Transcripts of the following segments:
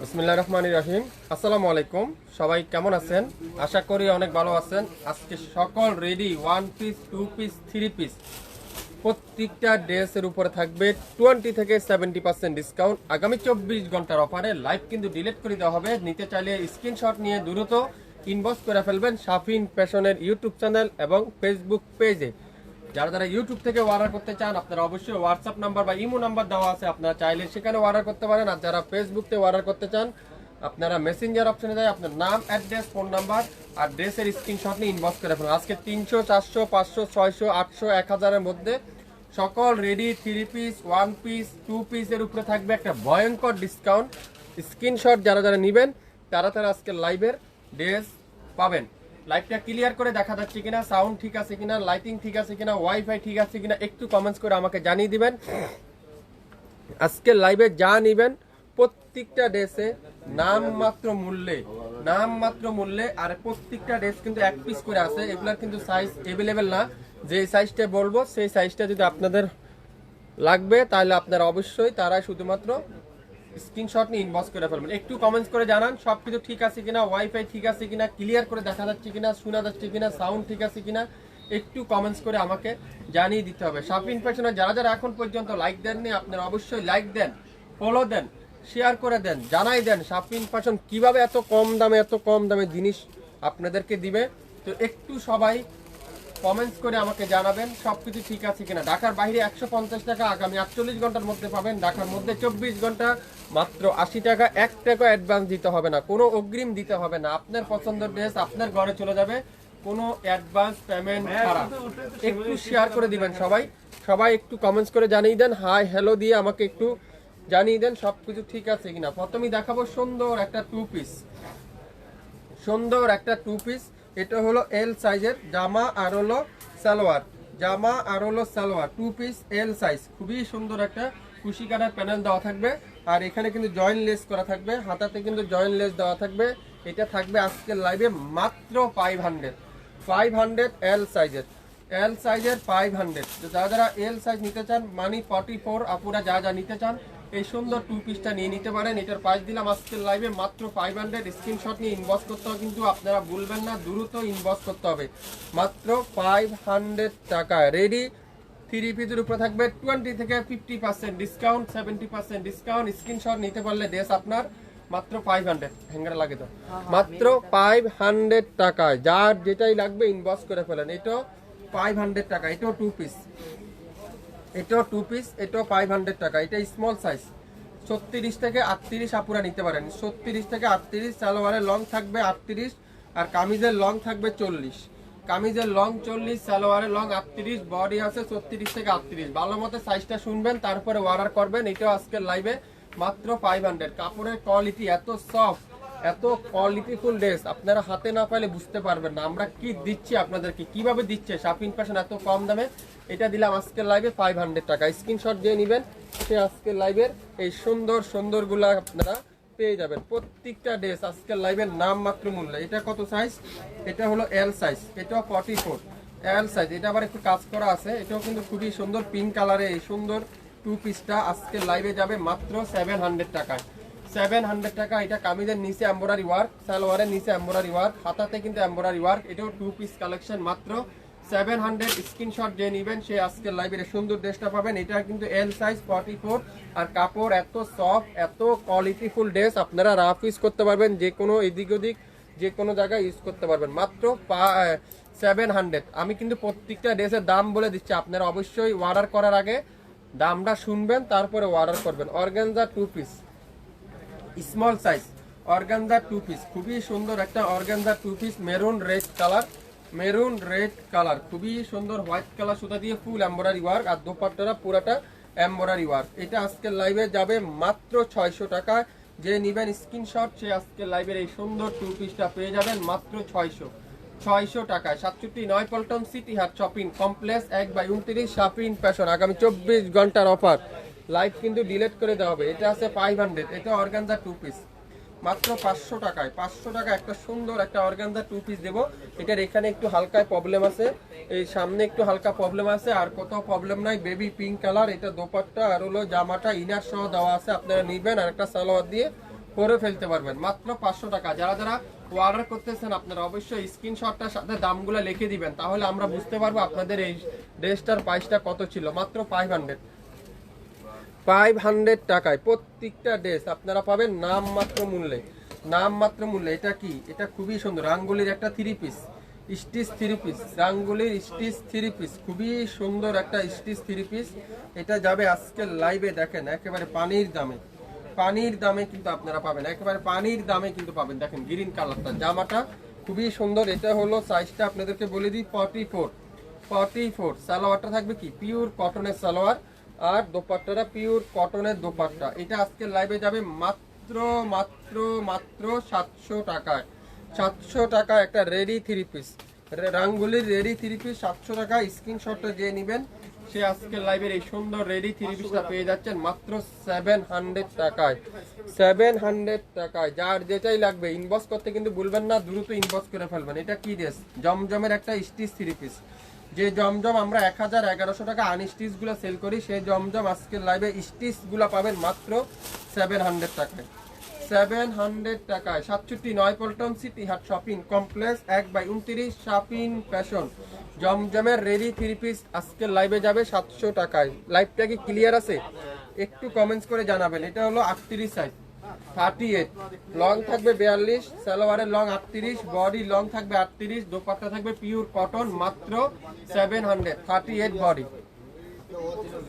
বিসমিল্লাহ রহমান রহিম। আসসালামু আলাইকুম। সবাই কেমন আছেন? আশা করি অনেক ভালো আছেন। আজকে সকল ready one piece two piece three piece প্রত্যেকটা ড্রেসের উপরে থাকবে টোয়েন্টি থেকে সেভেন্টি পার্সেন্ট ডিসকাউন্ট আগামী চব্বিশ ঘণ্টার অফারে লাইভ কিন্তু ডিলিট করে দেওয়া হবে। নিতে চাইলে স্ক্রিনশট নিয়ে দ্রুত ইনবক্স করে ফেলবেন শাফিন ফ্যাশনের ইউটিউব চ্যানেল এবং ফেসবুক পেজে যারা যারা ইউটিউব থেকে অর্ডার করতে চান, আপনারা অবশ্যই হোয়াটসঅ্যাপ নাম্বার বা ইমো নাম্বার দেওয়া আছে, আপনারা চাইলে সেখানে অর্ডার করতে পারেন। আর যারা ফেসবুক থেকে অর্ডার করতে চান, আপনারা মেসেঞ্জার অপশনে যায়, আপনার নাম অ্যাড্রেস ফোন নাম্বার আর ড্রেসের স্ক্রিনশট নিয়ে ইনবক্স করে ফেলুন। আজকে তিনশো, চারশো, পাঁচশো, ছয়শো, আটশো, এক হাজারের মধ্যে সকল ready three piece one piece two পিসের উপরে থাকবে একটা ভয়ঙ্কর ডিসকাউন্ট স্ক্রিনশট যারা যারা নেবেন, তারা তারা আজকে লাইভের ড্রেস পাবেন। লাইভটা ক্লিয়ার করে দেখা যাচ্ছে কিনা সাউন্ড ঠিক আছে কিনা লাইটিং ঠিক আছে কিনা ওয়াইফাই ঠিক আছে কিনা, একটু কমেন্টস করে আমাকে জানিয়ে দিবেন। আজকে লাইভে যা নিবেন, প্রত্যেকটা ড্রেসে নামমাত্র মূল্যে নামমাত্র মূল্যে, আর প্রত্যেকটা ড্রেস কিন্তু এক পিস করে আছে। এগুলার কিন্তু সাইজ অ্যাভেলেবেল না। যে সাইজটা বলব, সেই সাইজটা যদি আপনাদের লাগবে, তাহলে আপনারা অবশ্যই তারা শুধুমাত্র স্ক্রিনশট নিয়ে ইনবক্স করে ফেলবেন। একটু কমেন্টস করে জানান সব কিছু ঠিক আছে কিনা ওয়াইফাই ঠিক আছে কিনা ক্লিয়ার করে দেখা যাচ্ছে কিনা, শোনা যাচ্ছে কিনা সাউন্ড ঠিক আছে কিনা, একটু কমেন্টস করে আমাকে জানিয়ে দিতে হবে। সাপ ফ্যাশনে যারা যারা এখন পর্যন্ত লাইক দেননি, আপনারা অবশ্যই লাইক দেন ফলো দেন শেয়ার করে দেন, জানাই দেন সাপ ফ্যাশন কীভাবে এত কম দামে, এত কম দামে জিনিস আপনাদেরকে দিবে। তো একটু সবাই কমেন্টস করে আমাকে জানাবেন সবকিছু ঠিক আছে কিনা। ঢাকার বাইরে একশো পঞ্চাশ টাকা আগামী আটচল্লিশ ঘণ্টার মধ্যে পাবেন। ঢাকার মধ্যে চব্বিশ ঘণ্টা মাত্র আশি টাকা এক টাকা অ্যাডভান্স দিতে হবে না। কোনো অগ্রিম দিতে হবে না। আপনার পছন্দের ড্রেস আপনার ঘরে চলে যাবে। কোনো অ্যাডভান্স পেমেন্ট ছাড়া। একটু শেয়ার করে দিবেন সবাই। সবাই একটু কমেন্টস করে জানিয়ে দেন। হাই হ্যালো দিয়ে আমাকে একটু জানিয়ে দেন সবকিছু ঠিক আছে কিনা। প্রথমেই দেখাবো সুন্দর একটা টু পিস সুন্দর একটা টু পিস এটা হলো এল সাইজের জামা আর হলো সালোয়ার। জামা আর হলো salwar two piece L size খুবই সুন্দর একটা কুশি কাটার প্যানেল দেওয়া থাকবে। আর এখানে কিন্তু জয়েন্ট লেস করা থাকবে। হাতাতে কিন্তু জয়েন্ট লেস দেওয়া থাকবে। এটা থাকবে আজকের লাইভে মাত্র five hundred five hundred L সাইজের এল সাইজের ফাইভ হান্ড্রেড যারা যারা এল সাইজ নিতে চান মানি ফর্টি ফোর আপুরা যা যা নিতে চান এই সুন্দর টু পিসটা নিয়ে নিতে পারেন। এটার প্রাইস দিলাম আজকের লাইভে মাত্র ফাইভ হান্ড্রেড স্ক্রিনশট নিয়ে ইনবক্স করতে হবে কিন্তু আপনারা ভুলবেন না দ্রুত ইনবক্স করতে হবে। মাত্র ফাইভ হান্ড্রেড টাকা। রেডি থ্রি পিসের উপরে থাকবে টোয়েন্টি থেকে fifty percent discount seventy percent discount screenshot নিতে পারলে ড্রেস আপনার মাত্র ফাইভ হান্ড্রেড হ্যাঙ্গার লাগে তো মাত্র ফাইভ হান্ড্রেড টাকায়। যার যেটাই লাগবে ইনবক্স করে ফেলেন। এটাও ফাইভ হান্ড্রেড টাকা। এটাও টু পিস এটাও টু পিস এটাও ফাইভ হান্ড্রেড টাকা। এটা স্মল সাইজ ছত্রিশ থেকে আটত্রিশ আপুরা নিতে পারেন। ছত্রিশ থেকে আটত্রিশ সালোয়ারের লং থাকবে আটত্রিশ, আর কামিজের লং থাকবে চল্লিশ। কামিজের লং চল্লিশ, সালোয়ারের লং আটত্রিশ বডি আছে ছত্রিশ থেকে আটত্রিশ। ভালো মতো সাইজটা শুনবেন, তারপরে অর্ডার করবেন। এটাও আজকের লাইভে মাত্র ফাইভ হান্ড্রেড কাপড়ের কোয়ালিটি এত সফট এত কোয়ালিটিফুল ড্রেস আপনারা হাতে না পাইলে বুঝতে পারবেন না। আমরা কি দিচ্ছি আপনাদেরকে? কীভাবে দিচ্ছে? শাপিং ফ্যাশন এত কম দামে। এটা দিলাম আজকের লাইভে ফাইভ হান্ড্রেড টাকা। স্ক্রিনশট দিয়ে নেবেন। সে আজকের লাইভের এই সুন্দর, সুন্দরগুলা আপনারা পেয়ে যাবেন। প্রত্যেকটা ড্রেস আজকের লাইভের নাম মাত্র মূল্য। এটা কত সাইজ এটা হলো এল সাইজ এটাও ফর্টি ফোর এল সাইজ এটা আবার একটু কাজ করা আছে। এটাও কিন্তু খুবই সুন্দর পিঙ্ক কালারে এই সুন্দর টু পিসটা আজকের লাইভে যাবে মাত্র সেভেন হান্ড্রেড টাকায়। সেভেন হান্ড্রেড টাকা, এটা কামিজের নিচে এম্বোরারি ওয়ার্ক সালোয়ারের নিচে এম্বোরারি ওয়ার্ক হাতাতে কিন্তু এম্বোরারি ওয়ার্ক এটাও টু পিস কালেকশন মাত্র। সেভেন হান্ড্রেড স্ক্রিনশট যে নেবেন, সে আজকের লাইভের সুন্দর ড্রেসটা পাবেন। এটা কিন্তু এল সাইজ ফর্টি ফোর আর কাপড় এত সফট এত কোয়ালিটিফুল ড্রেস আপনারা রাফ ইউজ করতে পারবেন, যে কোনো এদিক ওদিক, যে কোনো জায়গায় ইউজ করতে পারবেন। মাত্র সেভেন হান্ড্রেড আমি কিন্তু প্রত্যেকটা ড্রেসের দাম বলে দিচ্ছি, আপনারা অবশ্যই অর্ডার করার আগে দামটা শুনবেন, তারপরে অর্ডার করবেন। Organza two piece small size organza two piece খুবই সুন্দর একটা organza two piece maroon red colour maroon red colour খুবই সুন্দর হোয়াইট কালার সুতা দিয়ে ফুল এম্বরারি ওয়ার্ক আর দোপাট্টারা পুরাটা এম্বরারি ওয়ার্ক এটা আজকের লাইভে যাবে মাত্র ছয়শো টাকা। যে নিবেন স্ক্রিনশট সে আজকের লাইভের এই সুন্দর টু পিসটা পেয়ে যাবেন মাত্র ছয়শো। ছয়শো টাকায় সাতষট্টি নয় পল্টন সিটি হাট শপিং কমপ্লেক্স এক বাই উনত্রিশ শপিং ফ্যাশন আগামী চব্বিশ ঘণ্টার অফার লাইভ কিন্তু ডিলেট করে দেওয়া হবে। এটা আছে ফাইভ হান্ড্রেড এটা অর্গানজা টু পিস মাত্র পাঁচশো টাকায়, পাঁচশো টাকা একটা সুন্দর একটা অর্গানজা টু পিস দেবো। এটার এখানে একটু হালকায় প্রবলেম আছে। এই সামনে একটু হালকা প্রবলেম আছে, আর কোথাও প্রবলেম নাই। বেবি পিঙ্ক কালার এটা দোপাট্টা আর হলো জামাটা ইনার সহ দেওয়া আছে। আপনারা নিবেন আর একটা সালোয়ার দিয়ে করে ফেলতে পারবেন। মাত্র পাঁচশো টাকা। যারা যারা অর্ডার করতেছেন, আপনারা অবশ্যই স্ক্রিনশটটার সাথে দামগুলো লিখে দিবেন। তাহলে আমরা বুঝতে পারব আপনাদের এই ড্রেসটার প্রাইসটা কত ছিল। মাত্র ফাইভ হান্ড্রেড ফাইভ হান্ড্রেড টাকায় প্রত্যেকটা ড্রেস আপনারা পাবেন নামমাত্র মূল্যে। নামমাত্র মূল্যে, এটা কি? এটা খুবই সুন্দর, রাঙ্গুলির একটা three piece stitch three piece রাঙ্গুলির stitch three piece খুবই সুন্দর একটা স্টিচ থ্রি পিস এটা যাবে আজকের লাইভে দেখেন, একেবারে পানির দামে। পানির দামে কিন্তু আপনারা পাবেন, একেবারে পানির দামে কিন্তু পাবেন। দেখেন গ্রিন কালারটা জামাটা খুবই সুন্দর। এটা হলো সাইজটা আপনাদেরকে বলে দিই ফর্টি ফোর ফর্টি ফোর সালোয়ারটা থাকবে কি? পিওর কটনের সালোয়ার। আর দোপাট্টাটা পিওর কটনের দোপাট্টা। এটা আজকে লাইভে যাবে মাত্র মাত্র মাত্র সাতশো টাকায়। সাতশো টাকা একটা রেডি থ্রি পিস রাঙ্গুলির রেডি থ্রি পিস সাতশো টাকা। স্ক্রিনশটটা যে নেবেন সে আজকের লাইভের এই সুন্দর রেডি থ্রি পিসটা পেয়ে যাচ্ছেন মাত্র সেভেন হান্ড্রেড টাকায়। সেভেন হান্ড্রেড টাকায়। যার যেটাই লাগবে ইনবক্স করতে কিন্তু ভুলবেন না দ্রুত ইনবক্স করে ফেলবেন। এটা কি ড্রেস জমজমের একটা স্টিচ থ্রি পিস যে জমজম আমরা এক হাজার এগারোশো টাকা আনস্টিচগুলো সেল করি, সেই জমজম আজকের লাইভে স্টিচগুলো পাবেন মাত্র সেভেন হান্ড্রেড টাকায়। সেভেন হান্ড্রেড টাকায়। সাতষট্টি নয় পল্টন সিটি হাট শপিং কমপ্লেক্স এক বাই উনত্রিশ শপিং ফ্যাশন জমজমের রেডি থ্রি পিস আজকের লাইভে যাবে সাতশো টাকায়। লাইভটা কি ক্লিয়ার আছে? একটু কমেন্টস করে জানাবেন। এটা হলো আটত্রিশ সাইজ থার্টি এইট লং থাকবে বিয়াল্লিশ, সালোয়ারের লং আটত্রিশ বডি লং থাকবে আটত্রিশ দোপাট্টা থাকবে পিওর কটন মাত্র seven hundred thirty eight body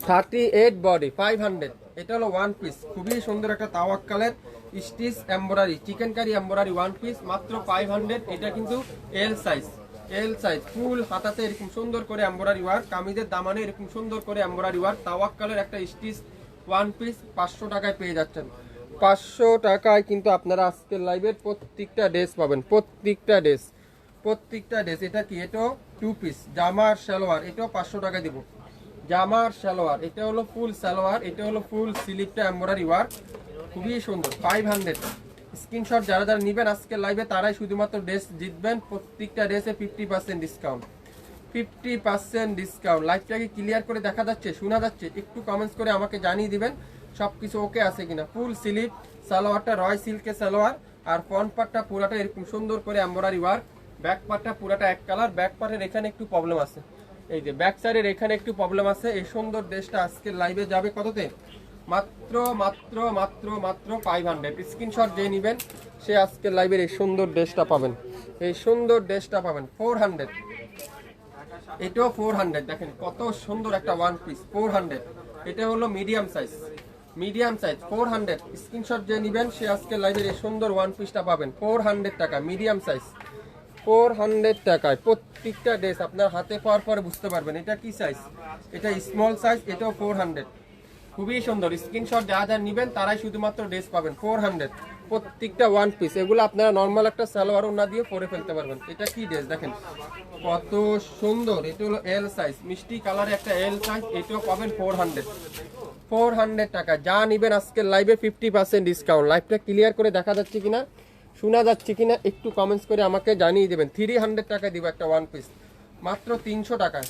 thirty eight body five hundred এটা হলো ওয়ান পিস খুবই সুন্দর একটা তাওয়াক্কালের stitch embroidery chikankari embroidery one piece মাত্র ফাইভ হান্ড্রেড এটা কিন্তু এল সাইজ এল সাইজ ফুল হাতাতে এরকম সুন্দর করে এম্বরারি ওয়ার্ক কামিজের দামানে এরকম সুন্দর করে এম্বরারি ওয়ার্ক তাওয়াক্কালের একটা স্টিচ ওয়ান পিস পাঁচশো টাকায় পেয়ে যাচ্ছেন। পাঁচশো টাকায় কিন্তু আপনারা আজকের লাইভের প্রত্যেকটা ড্রেস পাবেন, প্রত্যেকটা ড্রেস প্রত্যেকটা ড্রেস এটা কি? এটাও টু পিস জামার সালোয়ার, এটাও পাঁচশো টাকা দিব। জামার সালোয়ার, এটা হলো ফুল সালোয়ার, এটা হলো ফুল স্লিপটা এমব্রয়ডারি ওয়ার্ক খুবই সুন্দর ফাইভ হান্ড্রেড স্ক্রিনশট যারা যারা নেবেন আজকে লাইভে তারাই শুধুমাত্র ড্রেস জিতবেন, প্রত্যেকটা ড্রেসে fifty percent discount fifty percent discount লাইভটাকে ক্লিয়ার করে দেখা যাচ্ছে? শোনা যাচ্ছে? একটু কমেন্টস করে আমাকে জানিয়ে দিবেন। সব কিছু ওকে আছে কিনা। ফুল স্লিপ সালোয়ারটা রয় সিল্কের সালোয়ার, আর ফ্রন্ট পার্টটা পুরাটা এরকম সুন্দর করে এমব্রয়ডারি ওয়ার্ক ব্যাক পার্টটা পুরাটা এক কালার ব্যাক পার্টের এখানে একটু প্রবলেম আছে। এই যে ব্যাক সাইডের এখানে একটু প্রবলেম আছে, এই সুন্দর ড্রেসটা আজকে লাইভে যাবে কততে? মাত্র মাত্র মাত্র মাত্র ফাইভ হান্ড্রেড স্ক্রিনশট যে নেবেন, সে আজকে লাইভের এই সুন্দর ড্রেসটা পাবেন। এই সুন্দর ড্রেসটা পাবেন ফোর হান্ড্রেড এটাও ফোর হান্ড্রেড দেখেন কত সুন্দর একটা ওয়ান পিস ফোর হান্ড্রেড এটা হলো medium size medium size four hundred screenshot যে নেবেন, সে আজকে লাইভের সুন্দর ওয়ান পিসটা পাবেন। ফোর হান্ড্রেড টাকা মিডিয়াম সাইজ ফোর হান্ড্রেড টাকায় প্রত্যেকটা ড্রেস আপনার হাতে পাওয়ার পরে বুঝতে পারবেন এটা কি সাইজ এটা স্মল সাইজ এটাও ফোর হান্ড্রেড খুবই সুন্দর। স্ক্রিনশট যা যা নেবেন, তারাই শুধুমাত্র ড্রেস পাবেন ফোর হান্ড্রেড প্রত্যেকটা ওয়ান পিস এগুলো আপনারা নর্মাল একটা সালোয়ার ওনা দিয়ে পরে ফেলতে পারবেন। এটা কি ড্রেস দেখেন, কত সুন্দর। এটা হলো এল সাইজ মিষ্টি কালারে একটা এল সাইজ এটাও পাবেন ফোর হান্ড্রেড ফোর হান্ড্রেড টাকা। যা নিবেন আজকের লাইভে ফিফটি পার্সেন্ট ডিসকাউন্ট লাইভটা ক্লিয়ার করে দেখা যাচ্ছে কিনা, শোনা যাচ্ছে কিনা, একটু কমেন্টস করে আমাকে জানিয়ে দেবেন। থ্রি হান্ড্রেড টাকা দিব একটা ওয়ান পিস মাত্র তিনশো টাকায়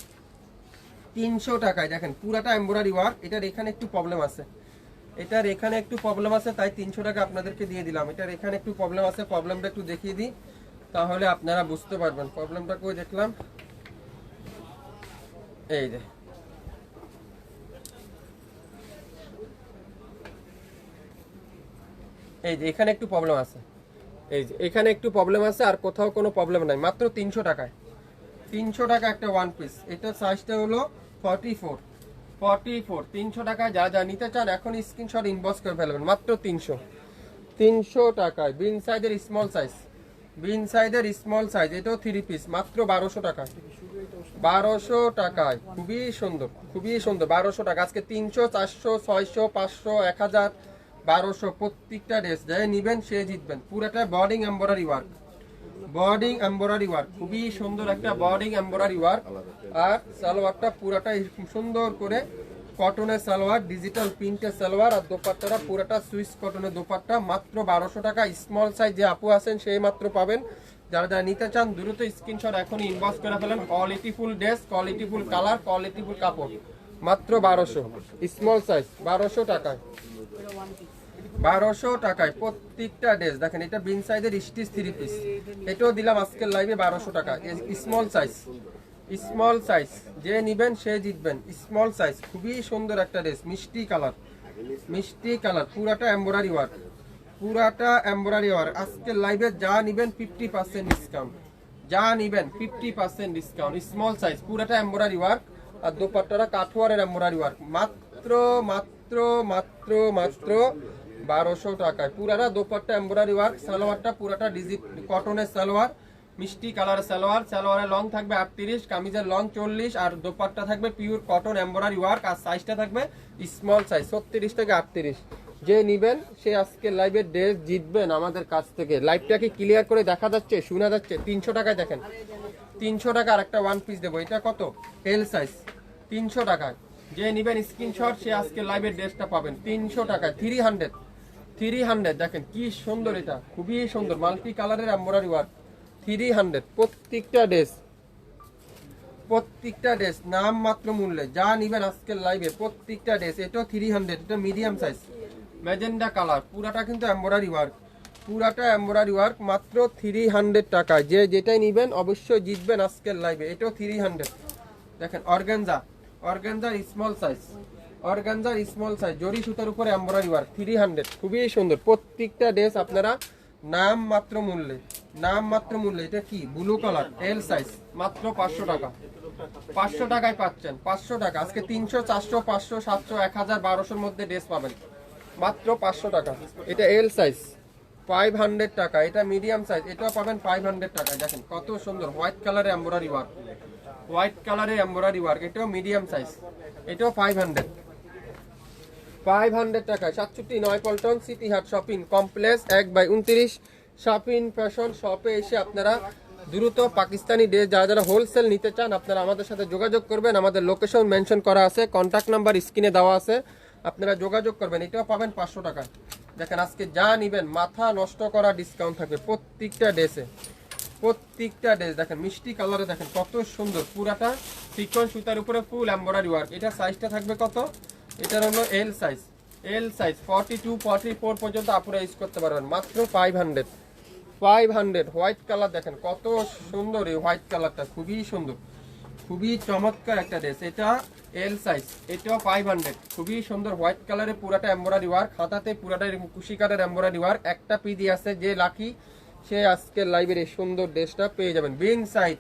তিনশো টাকায়। দেখেন, পুরাটা এমব্রয়ডারি ওয়ার্ক এটার এখানে একটু প্রবলেম আছে। এটার এখানে একটু প্রবলেম আছে, তাই তিনশো টাকা আপনাদেরকে দিয়ে দিলাম। এটার এখানে একটু প্রবলেম আছে প্রবলেমটা একটু দেখিয়ে দিই, তাহলে আপনারা বুঝতে পারবেন। প্রবলেমটা কই দেখলাম? এই যে এই যে, এখানে একটু প্রবলেম আছে। এই যে, এখানে একটু প্রবলেম আছে আর কোথাও কোনো প্রবলেম নাই। মাত্র তিনশো টাকায়। তিনশো টাকা একটা ওয়ান পিস এটার সাইজটা হলো ফর্টি ফোর ফর্টি ফোর তিনশো টাকায় যা যা নিতে চান এখন স্ক্রিনশট ইনবক্স করে ফেলবেন। মাত্র তিনশো। তিনশো টাকায়। বিন সাইজের স্মল সাইজ বিন সাইজের স্মল সাইজ এটাও থ্রি পিস মাত্র বারোশো টাকা বারোশো টাকায়। খুবই সুন্দর। খুবই সুন্দর। বারোশো টাকা। আজকে তিনশো, চারশো, ছয়শো, পাঁচশো, এক হাজার। বারোশো প্রত্যেকটা ড্রেস যাই নিবেন, সে জিতবেন। পুরোটা বডিং embroidery work bordering embroidery work খুবই সুন্দর একটা বর্ডিং এম্বরারি ওয়ার্ক আর সালোয়ারটা পুরাটা সুন্দর করে কটনের সালোয়ার ডিজিটাল প্রিন্টের সালোয়ার, আর দোপাট্টাটা পুরোটা সুইস কটনের দোপাট্টা। মাত্র বারোশো টাকা। স্মল সাইজ যে আপু আছেন, সেই মাত্র পাবেন। যারা যারা নিতে চান, দ্রুত স্ক্রিনশট এখনই ইনবক্স করে ফেলেন। Quality full dress quality full colour quality full কাপড়। মাত্র বারোশো। স্মল সাইজ বারোশো টাকায়। বারোশো টাকায় প্রত্যেকটা ড্রেস। দেখেন, এটা বিন সাইজের স্টিচ থ্রি পিস এটাও দিলাম আজকের লাইভে বারোশো টাকা। স্মল সাইজ স্মল সাইজ যে নিবেন, সে জিতবেন। স্মল সাইজ খুবই সুন্দর একটা ড্রেস মিষ্টি কালার মিষ্টি কালার পুরাটা এম্বোরারি ওয়ার্ক পুরাটা এম্বোরারি ওয়ার্ক আজকের লাইভে যা নিবেন ফিফটি পার্সেন্ট ডিসকাউন্ট যা নিবেন fifty percent discount small size পুরাটা এম্বোরারি ওয়ার্ক আর দোপাট্টারা কাঠোয়ারের এম্বোরারি ওয়ার্ক মাত্র মাত্র মাত্র মাত্র বারোশো টাকায়। পুরাটা দোপাট্টা এম্বোরারি ওয়ার্ক সালোয়ারটা পুরাটা ডিজিট কটনের সালোয়ার, মিষ্টি কালার সালোয়ার। সালোয়ারের লং থাকবে আটত্রিশ, কামিজের লং চল্লিশ, আর দোপাট্টা থাকবে পিওর কটন এম্বোরারি ওয়ার্ক আর সাইজটা থাকবে স্মল সাইজ ছত্রিশ থেকে আটত্রিশ। যে নিবেন, সে আজকে লাইভে ড্রেস জিতবেন আমাদের কাছ থেকে। লাইভটাকে ক্লিয়ার করে দেখা যাচ্ছে, শোনা যাচ্ছে? তিনশো টাকায় দেখেন। তিনশো টাকা আর একটা ওয়ান পিস দেবো। এটা কত? এল সাইজ তিনশো টাকায়। যে নিবেন স্ক্রিনশট সে আজকে লাইভের ড্রেসটা পাবেন। তিনশো টাকায় থ্রি হান্ড্রেড থ্রি হান্ড্রেড, দেখেন কি সুন্দর এটা, খুবই সুন্দর মাল্টি কালারের এম্বোরারি ওয়ার্ক থ্রি হান্ড্রেড, প্রত্যেকটা ড্রেস প্রত্যেকটা ড্রেস নাম মাত্র মূল্যে, যা নিবেন আজকের লাইভে প্রত্যেকটা ড্রেস এটাও থ্রি হান্ড্রেড, এটা মিডিয়াম সাইজ ম্যাজেন্ডা কালার পুরাটা কিন্তু এম্বোরারি ওয়ার্ক পুরাটা এম্বোরারি ওয়ার্ক মাত্র থ্রি হান্ড্রেড টাকা যে যেটাই নিবেন অবশ্যই জিতবেন আজকের লাইভে এটাও থ্রি হান্ড্রেড। দেখেন অর্গেনজা অর্গানজার স্মল সাইজ অর্গানজার স্মল সাইজ জরি সুতার উপরে এম্বোরারি ওয়ার্ক থ্রি হান্ড্রেড খুবই সুন্দর। প্রত্যেকটা ড্রেস আপনারা নাম মাত্র মূল্যে, নাম মাত্র মূল্যে, এটা কি? ব্লু কালার এল সাইজ মাত্র পাঁচশো টাকা। পাঁচশো টাকায় পাচ্ছেন, পাঁচশো টাকা। আজকে তিনশো, চারশো, পাঁচশো, সাতশো, এক হাজার, বারোশোর মধ্যে ড্রেস পাবেন। মাত্র পাঁচশো টাকা। এটা এল সাইজ ফাইভ হান্ড্রেড টাকা। এটা মিডিয়াম সাইজ এটাও পাবেন ফাইভ হান্ড্রেড টাকা। দেখেন, কত সুন্দর। হোয়াইট কালারের এম্বোরারি ওয়ার্ক হোয়াইট কালারের এম্বোরারি ওয়ার্ক এটাও মিডিয়াম সাইজ এটাও ফাইভ হান্ড্রেড ফাইভ হান্ড্রেড টাকা সাতষট্টি নয় পল্টন সিটি হাট শপিং কমপ্লেক্স এক বাই উনত্রিশ। শপিং ফ্যাশন শপে এসে আপনারা দ্রুত পাকিস্তানি ড্রেস যারা যারা হোলসেল নিতে চান, আপনারা আমাদের সাথে যোগাযোগ করবেন। আমাদের লোকেশন মেনশন করা আছে কন্ট্যাক্ট নাম্বার স্ক্রিনে দেওয়া আছে। আপনারা যোগাযোগ করবেন, এটাও পাবেন পাঁচশো টাকা দেখেন, আজকে যা নিবেন, মাথা নষ্ট করা ডিসকাউন্ট থাকবে প্রত্যেকটা ড্রেসে। প্রত্যেকটা ড্রেস, দেখেন, মিষ্টি কালারে দেখেন কত সুন্দর। পুরাটা সিকন সুতার উপরে ফুল এম্বরারি ওয়ার্ক এটা সাইজটা থাকবে কত? এটার হলো L size L size forty two forty four পর্যন্ত আপনারা ইউজ করতে পারবেন। মাত্র five hundred five hundred white colour দেখেন, কত সুন্দর এই হোয়াইট কালারটা খুবই সুন্দর। খুবই চমৎকার একটা ড্রেস এটা এল সাইজ এটাও ফাইভ হান্ড্রেড খুবই সুন্দর হোয়াইট কালারে পুরাটা এম্বরারি ওয়ার্ক হাতাতে পুরাটা এরকম কুশি কাটার এম্বরারি ওয়ার্ক একটা পি দিয়ে আছে, যে লাকি সে আজকের লাইভের এই সুন্দর ড্রেসটা পেয়ে যাবেন। বিং সাইড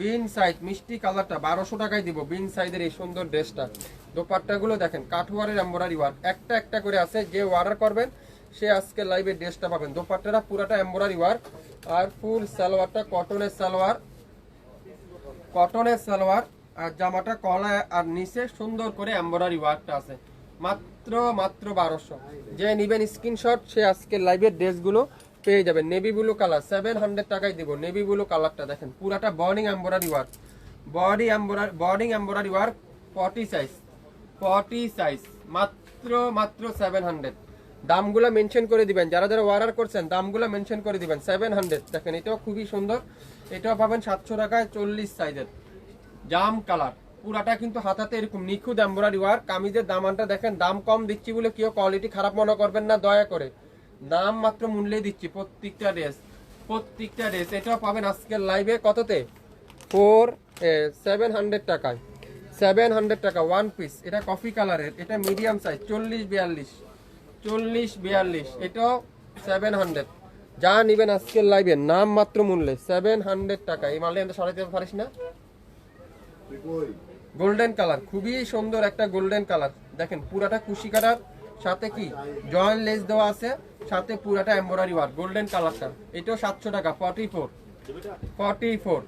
বিং সাইজ, মিষ্টি কালারটা বারোশো টাকায় দিব। বিন সাইজের এই সুন্দর ড্রেসটা। দোপাট্টাগুলো দেখেন, কাঠওয়ারের এম্বরারি ওয়ার্ক। একটা একটা করে আছে, যে অর্ডার করবেন, সে আজকে লাইভে ড্রেসটা পাবেন। দোপাট্টাটা পুরাটা এম্বরারি ওয়ার্ক। আর ফুল সালোয়ারটা, কটনের সালোয়ার। কটনের সালোয়ার আর জামাটা কলা আর নিচে সুন্দর করে এম্বরারি ওয়ার্কটা আছে। মাত্র মাত্র বারোশো। যে নিবেন স্ক্রিনশট, সে আজকে লাইভের ড্রেসগুলো পেয়ে যাবেন। Navy blue colour seven hundred টাকায় দিব। নেভি ব্লু কালারটা দেখেন, পুরাটা বর্নিং embroidery work body embroidery burning embroidery work forty size forty size মাত্র মাত্র সেভেন হান্ড্রেড দামগুলো মেনশন করে দিবেন। যারা যারা অর্ডার করছেন, দামগুলো মেনশন করে দিবেন। সেভেন হান্ড্রেড দেখেন, এটাও খুবই সুন্দর। এটাও পাবেন সাতশো টাকায় চল্লিশ সাইজের জাম কালার পুরাটা কিন্তু হাতাতে এরকম নিখুঁত এম্বরারি ওয়ার্ক কামিজের দামানটা দেখেন, দাম কম দিচ্ছি বলে কেউ কোয়ালিটি খারাপ মনে করবেন না, দয়া করে। দাম মাত্র মূল্যে দিচ্ছি প্রত্যেকটা ড্রেস প্রত্যেকটা ড্রেস এটাও পাবেন আজকের লাইভে কততে? ফোর সেভেন হান্ড্রেড টাকায়। সেভেন হান্ড্রেড টাকা ওয়ান পিস এটা কফি কালারের এটা মিডিয়াম সাইজ চল্লিশ বিয়াল্লিশ। চল্লিশ বিয়াল্লিশ এটাও সেভেন হান্ড্রেড যা নিবেন আজকের লাইভে নাম মাত্র মূল্যে সেভেন হান্ড্রেড টাকা। এই মালটা আমরা সরাইতে পারিস না? গোল্ডেন কালার খুবই সুন্দর একটা গোল্ডেন কালার দেখেন পুরাটা কুশি কাটার সাথে কি? জয়েন্ট লেস দেওয়া আছে, সাথে পুরাটা এম্বরারি ওয়ার্ক গোল্ডেন কালারটা এটাও সাতশো টাকা forty four forty four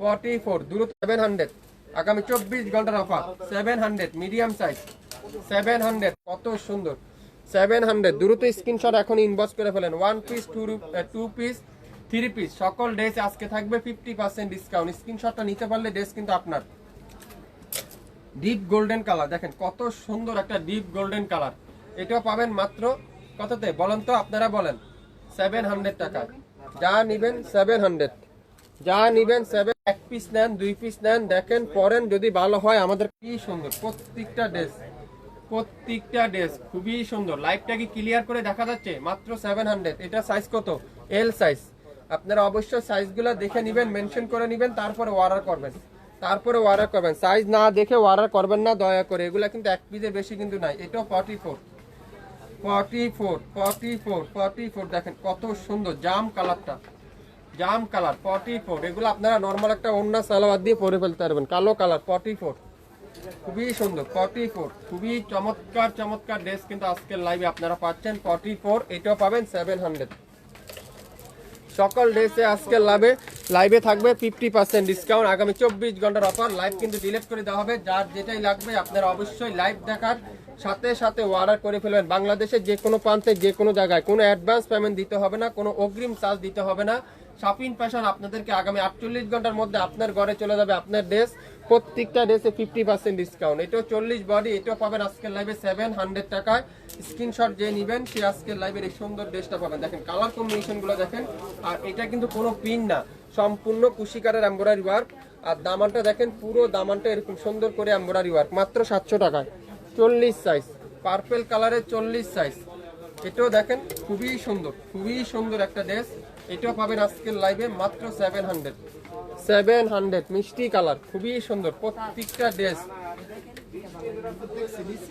forty four দূরত সেভেন হান্ড্রেড আগামী চব্বিশ ঘণ্টার offer seven hundred medium size seven hundred কত সুন্দর। সেভেন হান্ড্রেড দ্রুত স্ক্রিনশট এখন ইনবক্স করে ফেলেন। One piece two two piece three piece সকল ড্রেস আজকে থাকবে ফিফটি পার্সেন্ট ডিসকাউন্ট স্ক্রিনশটটা নিতে পারলে ড্রেস কিন্তু আপনার। ডিপ গোল্ডেন কালার দেখেন কত সুন্দর একটা ডিপ গোল্ডেন কালার এটাও পাবেন মাত্র কততে? বলেন তো, আপনারা বলেন। সেভেন হান্ড্রেড টাকা। যা নিবেন সেভেন হান্ড্রেড যা নিবেন সেভেন এক পিস নেন, দুই পিস নেন। দেখেন, পরেন যদি ভালো হয়, আমাদের কি সুন্দর। প্রত্যেকটা ড্রেস প্রত্যেকটা ড্রেস খুবই সুন্দর। লাইভটা কি ক্লিয়ার করে দেখা যাচ্ছে? মাত্র সেভেন হান্ড্রেড এটা সাইজ কত? এল সাইজ আপনারা অবশ্যই সাইজগুলো দেখে নেবেন মেনশন করে নেবেন, তারপরে অর্ডার করবেন। তারপরে অর্ডার করবেন। সাইজ না দেখে অর্ডার করবেন না, দয়া করে। এগুলো কিন্তু এক পিসের বেশি কিন্তু নাই। এটাও forty four forty four four forty four দেখেন কত সুন্দর জাম কালারটা। জাম কালার ফোর এগুলো আপনারা নর্মাল একটা অন্য সালোয়ার দিয়ে কালো কালার ফোর খুবই সুন্দর ফোর খুবই চমৎকার চমৎকার ড্রেস কিন্তু আজকের লাইভে আপনারা পাচ্ছেন ফর্টি ফোর এটাও পাবেন সেভেন হান্ড্রেড সকল ড্রেসে আজকে লাভে লাইভে থাকবে ফিফটি পার্সেন্ট ডিসকাউন্ট আগামী চব্বিশ ঘণ্টার অফার লাইভ কিন্তু ডিলিট করে দেওয়া হবে। যার যেটাই লাগবে আপনারা অবশ্যই লাইভ দেখার সাথে সাথে অর্ডার করে ফেলবেন। বাংলাদেশের যে কোনো প্রান্তে যে কোনো জায়গায় কোনো অ্যাডভান্স পেমেন্ট দিতে হবে না, কোনো অগ্রিম চার্জ দিতে হবে না। শপিং ফ্যাশন আপনাদেরকে আগামী আটচল্লিশ ঘণ্টার মধ্যে আপনার ঘরে চলে যাবে, আপনার ড্রেস প্রত্যেকটা ড্রেসে ফিফটি পার্সেন্ট ডিসকাউন্ট এটাও চল্লিশ বডি এটাও পাবেন আজকের লাইভে সেভেন হান্ড্রেড টাকায়। স্ক্রিনশট যে নেবেন, সে আজকের লাইভের এই সুন্দর ড্রেসটা পাবেন। দেখেন কালার কম্বিনেশনগুলো দেখেন, আর এটা কিন্তু কোনো পিন না। সম্পূর্ণ কুশিকারের এম্ব্রয়ডারি ওয়ার্ক আর দামানটা দেখেন, পুরো দামানটা এরকম সুন্দর করে এম্ব্রয়ডারি ওয়ার্ক মাত্র সাতশো টাকায়। চল্লিশ সাইজ পার্পেল কালারের চল্লিশ সাইজ এটাও দেখেন, খুবই সুন্দর। খুবই সুন্দর একটা ড্রেস এটাও পাবেন আজকের লাইভে মাত্র সেভেন হান্ড্রেড সেভেন হান্ড্রেড মিষ্টি কালার খুবই সুন্দর। প্রত্যেকটা ড্রেস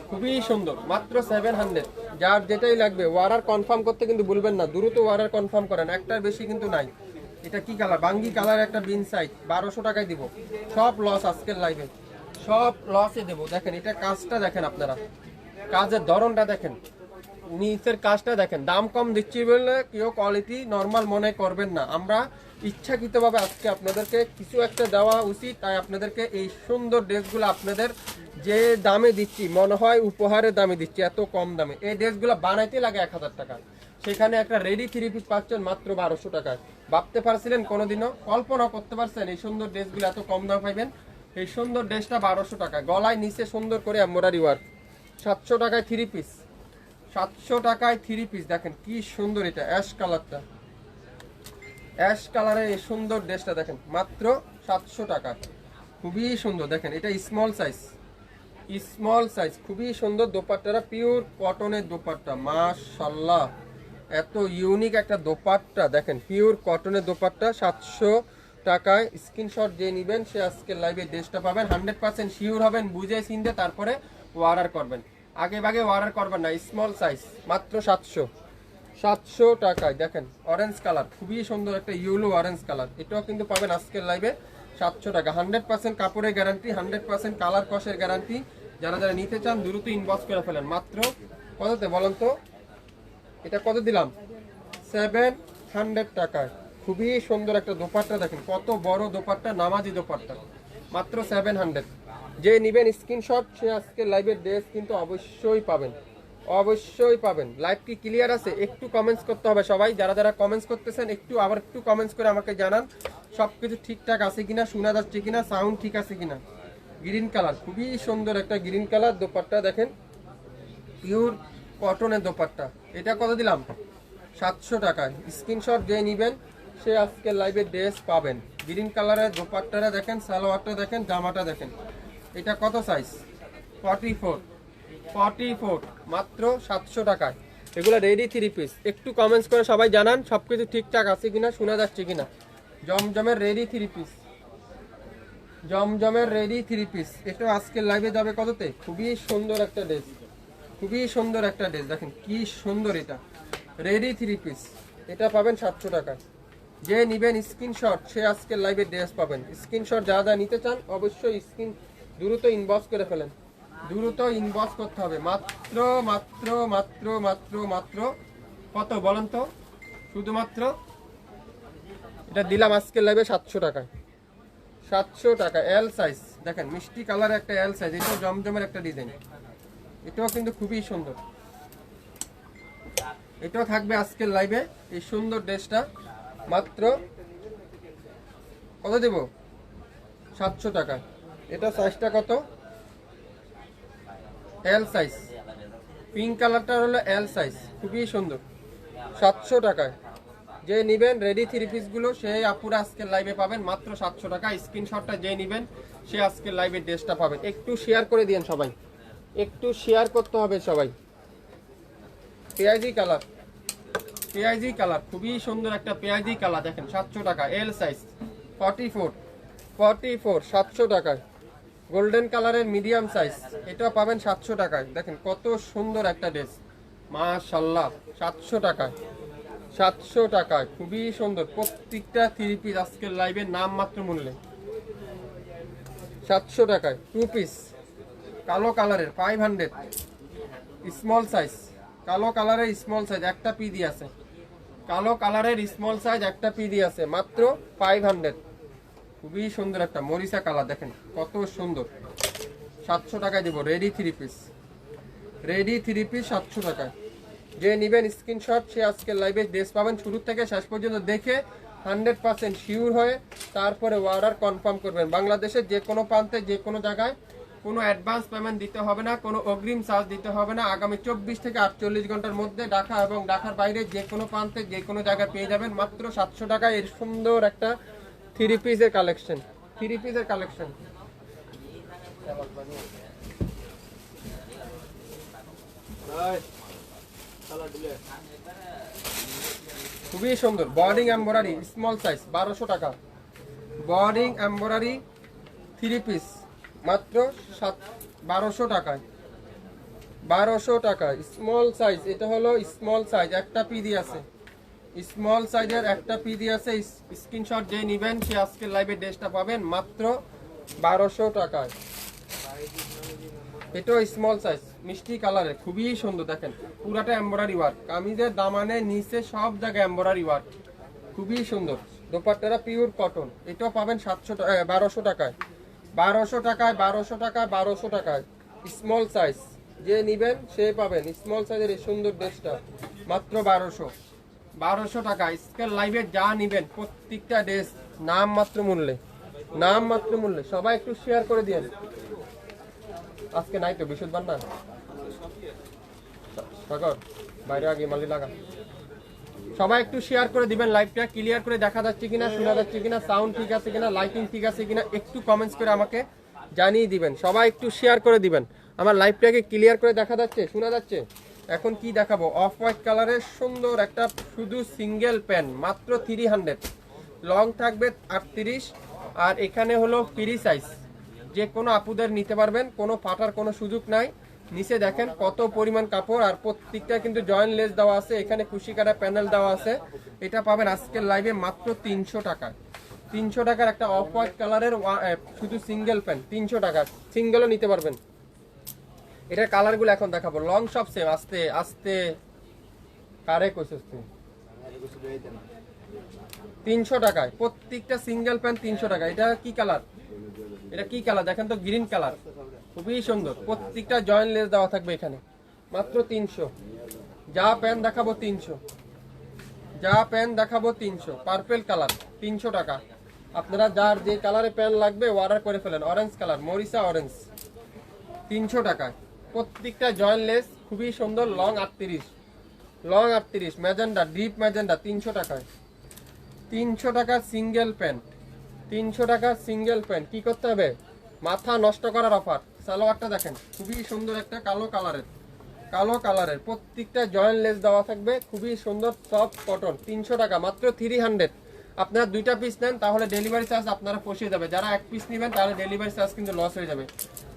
খুবই সুন্দর, মাত্র সেভেন হান্ড্রেড যার যেটাই লাগবে, ওয়ারার কনফার্ম করতে কিন্তু ভুলবেন না, দ্রুত ওয়ারার কনফার্ম করেন, একটার বেশি কিন্তু নাই। এটা কি কালার বাঙ্গি কালার একটা বিন সাইজ বারোশো টাকায় দিব। সব লস আজকের লাইভে সব লসে দেবো। দেখেন, এটা কাজটা দেখেন আপনারা। কাজের ধরনটা দেখেন। নিচের কাজটা দেখেন। দাম কম দিচ্ছি বলে কেউ কোয়ালিটি নর্মাল মনে করবেন না। আমরা ইচ্ছাকৃতভাবে আজকে আপনাদেরকে কিছু একটা দেওয়া উচিত, তাই আপনাদেরকে এই সুন্দর ড্রেসগুলো আপনাদের যে দামে দিচ্ছি, মনে হয় উপহারের দামে দিচ্ছি, এত কম দামে। এই ড্রেসগুলো বানাইতে লাগে এক হাজার টাকা। সেখানে একটা রেডি থ্রি পিস পাচ্ছেন মাত্র বারোশো টাকায়। ভাবতে পারছিলেন কোনোদিনও? কল্পনা করতে পারছেন এই সুন্দর ড্রেসগুলো এত কম দাম পাইবেন? এই সুন্দর ড্রেসটা বারোশো টাকা গলায় নিচে সুন্দর করে এম্বোরারি ওয়ার্ক। সাতশো টাকায় থ্রি পিস সাতশো টাকায় থ্রি পিস দেখেন কি সুন্দর এটা অ্যাশ কালারটা অ্যাশ কালারের এই সুন্দর ড্রেসটা দেখেন, মাত্র সাতশো টাকা। খুবই সুন্দর, দেখেন, এটা স্মল সাইজ স্মল সাইজ খুবই সুন্দর দোপাট্টারা পিওর কটনের দোপাট্টা মাশাল্লাহ এত ইউনিক একটা দোপাট্টা, দেখেন পিওর কটনের দোপাট্টা, সাতশো টাকায়। স্ক্রিনশট যে নেবেন, সে আজকে লাইভে ড্রেসটা পাবেন। হান্ড্রেড পার্সেন্ট শিওর হবেন, বুঝে চিনতে, তারপরে অর্ডার করবেন। আগে ভাগে অর্ডার করবেন না স্মল সাইজ মাত্র সাতশো। সাতশো টাকায়, দেখেন অরেঞ্জ কালার খুবই সুন্দর একটা ইউলো অরেঞ্জ কালার এটাও কিন্তু পাবেন আজকের লাইভে সাতশো টাকা। হান্ড্রেড পার্সেন্ট কাপড়ের গ্যারান্টি হান্ড্রেড পার্সেন্ট কালার কষের গ্যারান্টি যারা যারা নিতে চান, দ্রুত ইনবক্স করে ফেলেন। মাত্র কততে বলেন তো? এটা কত দিলাম? সেভেন হান্ড্রেড টাকায়। খুবই সুন্দর একটা দোপাট্টা, দেখেন, কত বড় দোপাট্টা, নামাজি দোপাট্টা। মাত্র সেভেন হান্ড্রেড যে নিবেন স্ক্রিনশট সে আজকে লাইভের ড্রেস কিন্তু অবশ্যই পাবেন। অবশ্যই পাবেন। লাইভ কি ক্লিয়ার আছে? একটু কমেন্টস করতে হবে সবাই। যারা যারা কমেন্টস করতেছেন, একটু আবার একটু কমেন্টস করে আমাকে জানান। সব কিছু ঠিকঠাক আছে কিনা, শোনা যাচ্ছে কিনা সাউন্ড ঠিক আছে কিনা। গ্রিন কালার খুবই সুন্দর একটা গ্রিন কালার দোপাট্টা দেখেন। পিওর কটনের দোপাট্টা। এটা কত দিলাম? সাতশো টাকায় স্ক্রিনশট যে নেবেন, সে আজকে লাইভে ড্রেস পাবেন। গ্রিন কালারের দোপাট্টাটা দেখেন, সালোয়ারটা দেখেন, জামাটা দেখেন। এটা কত size forty four forty four, মাত্র সাতশো টাকায়। এগুলো রেডি থ্রি পিস একটু কমেন্টস করে সবাই জানান সব কিছু ঠিকঠাক আছে কিনা, শোনা যাচ্ছে কিনা। জমজমের রেডি থ্রি পিস জমজমের রেডি থ্রি পিস এটা আজকের লাইভে যাবে কততে? খুবই সুন্দর একটা ড্রেস খুবই সুন্দর একটা ড্রেস দেখেন কি সুন্দর এটা। রেডি থ্রি পিস এটা পাবেন সাতশো টাকায়। যে নিবেন স্ক্রিনশট সে আজকের লাইভে ড্রেস পাবেন। স্ক্রিনশট যা যা নিতে চান, অবশ্যই স্ক্রিন দ্রুত ইনবক্স করে ফেলেন। দ্রুত ইনবক্স করতে হবে। মাত্র মাত্র মাত্র মাত্র মাত্র। কত বলেন তো? শুধুমাত্র? এটা দিলাম আজকের লাইভে সাতশো টাকায় সাতশো টাকা এল সাইজ দেখেন, মিষ্টি কালার একটা এল সাইজ এটাও জমজমের একটা ডিজাইন এটাও কিন্তু খুবই সুন্দর। এটাও থাকবে আজকের লাইভে এই সুন্দর ড্রেসটা মাত্র কত দেব? সাতশো টাকা। এটা সাইজটা কত? এল সাইজ পিঙ্ক কালারটা হলো এল সাইজ খুবই সুন্দর। সাতশো টাকায়। যে নিবেন রেডি থ্রি পিসগুলো সেই আপুরা আজকের লাইভে পাবেন মাত্র সাতশো টাকা। স্ক্রিনশটটা যে নিবেন, সে আজকের লাইভে ড্রেসটা পাবেন। একটু শেয়ার করে দিন সবাই। একটু শেয়ার করতে হবে সবাই। পেঁয়াজি কালার পেঁয়াজি কালার খুবই সুন্দর একটা পেঁয়াজি কালার দেখেন, সাতশো টাকা। L size forty four forty four সাতশো টাকায়। গোল্ডেন কালারের মিডিয়াম সাইজ এটা পাবেন সাতশো টাকায়। দেখেন কত সুন্দর একটা ড্রেস মাশাল্লাহ সাতশো টাকায়। সাতশো টাকায়, খুবই সুন্দর। প্রত্যেকটা থ্রি পিস আজকের লাইভের নাম মাত্র মূল্যে। সাতশো টাকায় টু পিস কালো কালারের ফাইভ হান্ড্রেড স্মল সাইজ কালো কালারের স্মল সাইজ একটা পি দিয়ে আছে। কালো কালারের স্মল সাইজ একটা পি দিয়ে আছে। মাত্র ফাইভ হান্ড্রেড খুবই সুন্দর একটা মরিচা কালার, দেখেন কত সুন্দর। সাতশো টাকায় দিব ready three piece ready three piece সাতশো টাকায়। যে নেবেন স্ক্রিনশট সে আজকে লাইভে ড্রেস পাবেন। শুরু থেকে শেষ পর্যন্ত দেখে হান্ড্রেড পার্সেন্ট শিওর হয়ে তারপরে অর্ডার কনফার্ম করবেন। বাংলাদেশের যে কোনো প্রান্তে, যে কোনো জায়গায় কোনো অ্যাডভান্স পেমেন্ট দিতে হবে না, কোনো অগ্রিম চার্জ দিতে হবে না। আগামী চব্বিশ থেকে আটচল্লিশ ঘণ্টার মধ্যে ঢাকা এবং ঢাকার বাইরে যে কোনো প্রান্তে, যে কোনো জায়গায় পেয়ে যাবেন। মাত্র সাতশো টাকায় এর সুন্দর একটা থ্রি পিসের কালেকশন, থ্রি পিসের কালেকশন। খুবই সুন্দর। বর্ডিং এম্বরারি স্মল সাইজ বারোশো টাকা। বর্ডিং এম্বরারি থ্রি পিস, মাত্র সাত, বারোশো টাকায়। বারোশো টাকায়। স্মল সাইজ এটা হলো স্মল সাইজ একটা পিডি আছে। স্মল সাইজের একটা পিডি আছে স্ক্রিনশট যে নিবেন, সে আজকের লাইভে ড্রেসটা পাবেন মাত্র বারোশো টাকায়। এটাও স্মল সাইজ মিষ্টি কালারের, খুবই সুন্দর দেখেন। পুরাটা এম্বরারি ওয়ার্ক কামিজের দামানে, নিচে সব জায়গায় এম্বরারি ওয়ার্ক খুবই সুন্দর। দোপাট্টারা পিওর কটন এটাও পাবেন সাতশো টাকা বারোশো টাকায়। বারোশো টাকায় বারোশো টাকায় বারোশো টাকায়। স্মল সাইজ যে নিবেন, সে পাবেন। স্মল সাইজের এই সুন্দর ড্রেসটা মাত্র বারোশো। বারোশো টাকা। স্কেল লাইভে যা নিবেন, প্রত্যেকটা ড্রেস নাম মাত্র মূল্যে। নাম মাত্র মূল্যে। সবাই একটু শেয়ার করে দিয়েন। আজকে নাই তো বিশুদ্ধ না সাগর, বাইরে আগে মালি লাগা। সবাই একটু শেয়ার করে দিবেন লাইভটা ক্লিয়ার করে দেখা যাচ্ছে কিনা, শোনা যাচ্ছে কিনা সাউন্ড ঠিক আছে কিনা লাইটিং ঠিক আছে কিনা, একটু কমেন্টস করে আমাকে জানিয়ে দিবেন। সবাই একটু শেয়ার করে দিবেন। আমার লাইভটাকে ক্লিয়ার করে দেখা যাচ্ছে, শোনা যাচ্ছে? এখন কি দেখাবো? অফ হোয়াইট কালারের সুন্দর একটা শুধু সিঙ্গেল প্যান মাত্র থ্রি হান্ড্রেড লং থাকবে আটত্রিশ। আর এখানে হলো ফ্রি সাইজ যে কোনো আপুদের নিতে পারবেন, কোনো ফাটার কোনো সুযোগ নাই। নিচে দেখেন কত পরিমাণ কাপড়, আর প্রত্যেকটা কিন্তু জয়েন্ট লেস দেওয়া আছে। এখানে কুশি কাটা প্যানেল দেওয়া আছে। এটা পাবেন আজকের লাইভে মাত্র তিনশো টাকা। তিনশো টাকার একটা অফ হোয়াইট কালারের শুধু সিঙ্গেল প্যান তিনশো টাকার সিঙ্গেলও নিতে পারবেন। এটার কালারগুলো এখন দেখাবো। লং সব সেম আস্তে আস্তে। কারে কইছিস তুই? তিনশো টাকায়। প্রত্যেকটা সিঙ্গেল প্যান্ট তিনশো টাকা। এটা কি কালার এটা কি কালার দেখেন তো গ্রিন কালার খুবই সুন্দর। প্রত্যেকটা জয়েন্ট লেস দেওয়া থাকবে এখানে। মাত্র তিনশো। যা প্যান্ট দেখাবো তিনশো। যা প্যান্ট দেখাবো তিনশো। পার্পেল কালার তিনশো টাকা। আপনারা যার যে কালারে প্যান্ট লাগবে অর্ডার করে ফেলেন। অরেঞ্জ কালার মরিসা অরেঞ্জ তিনশো টাকায়। প্রত্যেকটা জয়েন্ট লেস খুবই সুন্দর লং আটত্রিশ। লং আটত্রিশ ম্যাজেন্ডা ডিপ ম্যাজেন্ডা তিনশো টাকায়। তিনশো টাকা সিঙ্গেল প্যান্ট তিনশো টাকা সিঙ্গেল প্যান্ট কি করতে হবে? মাথা নষ্ট করার অফার সালোয়ারটা দেখেন, খুবই সুন্দর একটা কালো কালারের কালো কালারের প্রত্যেকটা জয়েন্ট লেস দেওয়া থাকবে, খুবই সুন্দর সফট কটন তিনশো টাকা, মাত্র থ্রি হান্ড্রেড আপনারা দুইটা পিস নেন, তাহলে ডেলিভারি চার্জ আপনারা পৌঁছে যাবে। যারা এক পিস নেবেন, তাহলে ডেলিভারি চার্জ কিন্তু লস হয়ে যাবে।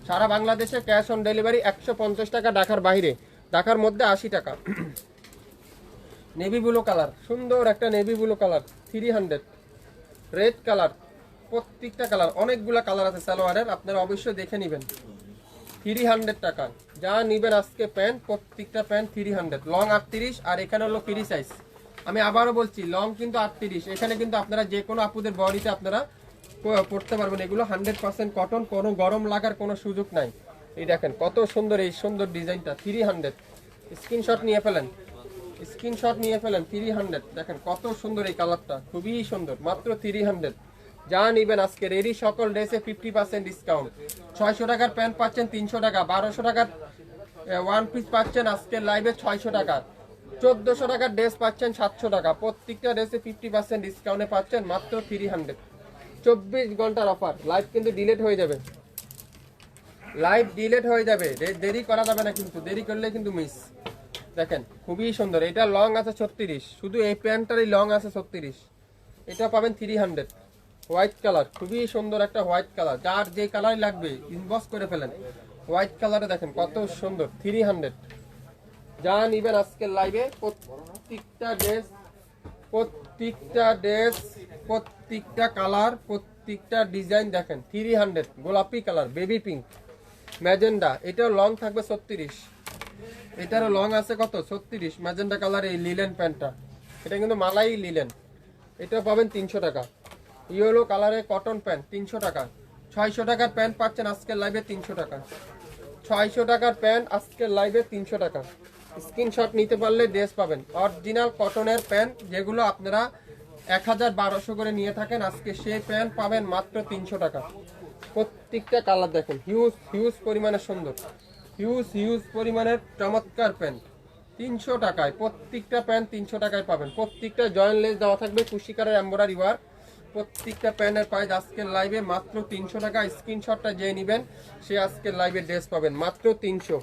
সারা বাংলাদেশে ক্যাশ অন ডেলিভারি একশো পঞ্চাশ টাকা, ঢাকার বাইরে। ঢাকার মধ্যে আশি টাকা। নেভি ব্লু কালার সুন্দর একটা navy blue colour three hundred red colour প্রত্যেকটা কালার অনেকগুলা কালার আছে সালোয়ারের, আপনারা অবশ্যই দেখে নেবেন। থ্রি হান্ড্রেড টাকা। যা নিবেন আজকে প্যান্ট প্রত্যেকটা প্যান্ট থ্রি হান্ড্রেড লং আটত্রিশ, আর এখানে হলো ফ্রি সাইজ আমি আবারও বলছি লং কিন্তু আটত্রিশ। এখানে কিন্তু আপনারা যে কোনো আপুদের বডিতে আপনারা পড়তে পারবেন। এগুলো হান্ড্রেড পার্সেন্ট কটন কোনো গরম লাগার কোনো সুযোগ নাই। এই দেখেন, কত সুন্দর এই সুন্দর ডিজাইনটা থ্রি হান্ড্রেড স্ক্রিনশট নিয়ে ফেলেন। স্ক্রিনশট নিয়ে ফেলেন থ্রি হান্ড্রেড দেখেন, কত সুন্দর এই কালারটা, খুবই সুন্দর, মাত্র থ্রি হান্ড্রেড যা নিবেন আজকে রেডি সকল ড্রেসে ফিফটি পার্সেন্ট ডিসকাউন্ট ছয়শো টাকার প্যান্ট পাচ্ছেন তিনশো টাকা, বারোশো টাকার ওয়ান পিস পাচ্ছেন আজকের লাইভে ছয়শো টাকা। চোদ্দশো টাকার ড্রেস পাচ্ছেন সাতশো টাকা। প্রত্যেকটা ড্রেসে ফিফটি পার্সেন্ট ডিসকাউন্টে পাচ্ছেন মাত্র থ্রি হান্ড্রেড চব্বিশ ঘণ্টার অফার লাইভ কিন্তু ডিলেট হয়ে যাবে। লাইভ ডিলেট হয়ে যাবে। দেরি করা যাবে না কিন্তু। দেরি করলে কিন্তু মিস দেখেন, খুবই সুন্দর। এটা লং আছে ছত্রিশ। শুধু এই প্যান্টটারই লং আছে ছত্রিশ। এটা পাবেন থ্রি হান্ড্রেড হোয়াইট কালার খুবই সুন্দর একটা হোয়াইট কালার যার যে কালারই লাগবে ইনবক্স করে ফেলেন। হোয়াইট কালারে দেখেন, কত সুন্দর। থ্রি হান্ড্রেড যা নিবেন আজকের লাইভে প্রত্যেকটা ড্রেস প্রত্যেকটা ড্রেস প্রত্যেকটা কালার প্রত্যেকটা ডিজাইন দেখেন। থ্রি হান্ড্রেড গোলাপি কালার বেবি পিঙ্ক ম্যাজেন্ডা এটাও লং থাকবে ছত্রিশ। এটারও লং আছে কত? ছত্রিশ। ম্যাজেন্ডা কালার এই লিলেন প্যান্টটা এটা কিন্তু মালাই লিলেন এটা পাবেন তিনশো টাকা। ইয়েলো কালারে কটন প্যান্ট তিনশো টাকা। ছয়শো টাকার প্যান্ট পাচ্ছেন আজকের লাইভে তিনশো টাকা। ছয়শো টাকার প্যান্ট আজকের লাইভে তিনশো টাকা। স্ক্রিনশট নিতে পারলে ড্রেস পাবেন। অরিজিনাল কটনের প্যান্ট, যেগুলো আপনারা এক হাজার বারোশো করে নিয়ে থাকেন, আজকে সেই প্যান্ট পাবেন মাত্র তিনশো টাকা। প্রত্যেকটা কালার দেখেন হিউজ হিউজ পরিমাণে সুন্দর। হিউজ হিউজ পরিমাণের চমৎকার প্যান্ট। তিনশো টাকায়, প্রত্যেকটা প্যান্ট তিনশো টাকায় পাবেন। প্রত্যেকটা জয়েন্ট লেস দেওয়া থাকবে, কুশিকারের এম্বরারি ওয়ার্ক প্রত্যেকটা প্যান্টের প্রাইস আজকের লাইভে মাত্র তিনশো টাকা। স্ক্রিনশটটা যে নেবেন, সে আজকের লাইভে ড্রেস পাবেন। মাত্র তিনশো।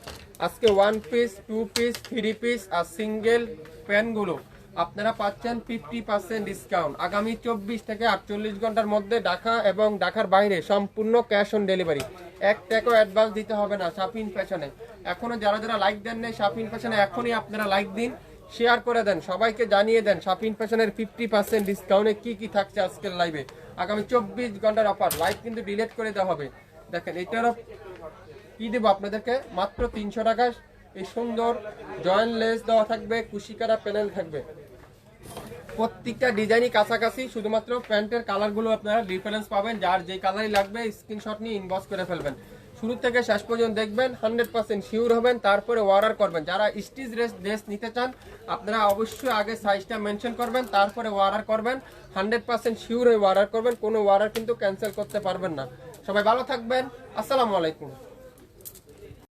আজকে one piece two piece three piece আর সিঙ্গেল প্যান্টগুলো আপনারা পাচ্ছেন ফিফটি পার্সেন্ট ডিসকাউন্ট আগামী চব্বিশ থেকে আটচল্লিশ ঘণ্টার মধ্যে ঢাকা এবং ঢাকার বাইরে সম্পূর্ণ ক্যাশ অন ডেলিভারি এক টাকাও অ্যাডভান্স দিতে হবে না শাপিং ফ্যাশনে এখনও যারা যারা লাইক দেন নাই শাপিং ফ্যাশনে এখনই আপনারা লাইক দিন। শেয়ার করে দেন, সবাইকে জানিয়ে দেন শাপিং ফ্যাশনের ফিফটি পার্সেন্ট ডিসকাউন্টে কি কি থাকছে আজকের লাইভে আগামী চব্বিশ ঘণ্টার অফার লাইভ কিন্তু ডিলেট করে দেওয়া হবে। দেখেন, এটারও কি দেবো আপনাদেরকে? মাত্র তিনশো টাকায় এই সুন্দর জয়েন্ট লেস দেওয়া থাকবে, কুশিকারা প্যানেল থাকবে। প্রত্যেকটা ডিজাইনই কাছাকাছি, শুধুমাত্র প্যান্টের কালারগুলো আপনারা ডিফারেন্স পাবেন। যার যে কালারই লাগবে স্ক্রিনশট নিয়ে ইনবক্স করে ফেলবেন। শুরু থেকে শেষ পর্যন্ত দেখবেন হান্ড্রেড পার্সেন্ট শিওর হবেন, তারপরে অর্ডার করবেন। যারা স্টিচ ড্রেস ড্রেস নিতে চান, আপনারা অবশ্যই আগে সাইজটা মেনশন করবেন, তারপরে অর্ডার করবেন। হান্ড্রেড পার্সেন্ট শিওর হয়ে অর্ডার করবেন, কোনো অর্ডার কিন্তু ক্যান্সেল করতে পারবেন না। সবাই ভালো থাকবেন। আসসালামু আলাইকুম।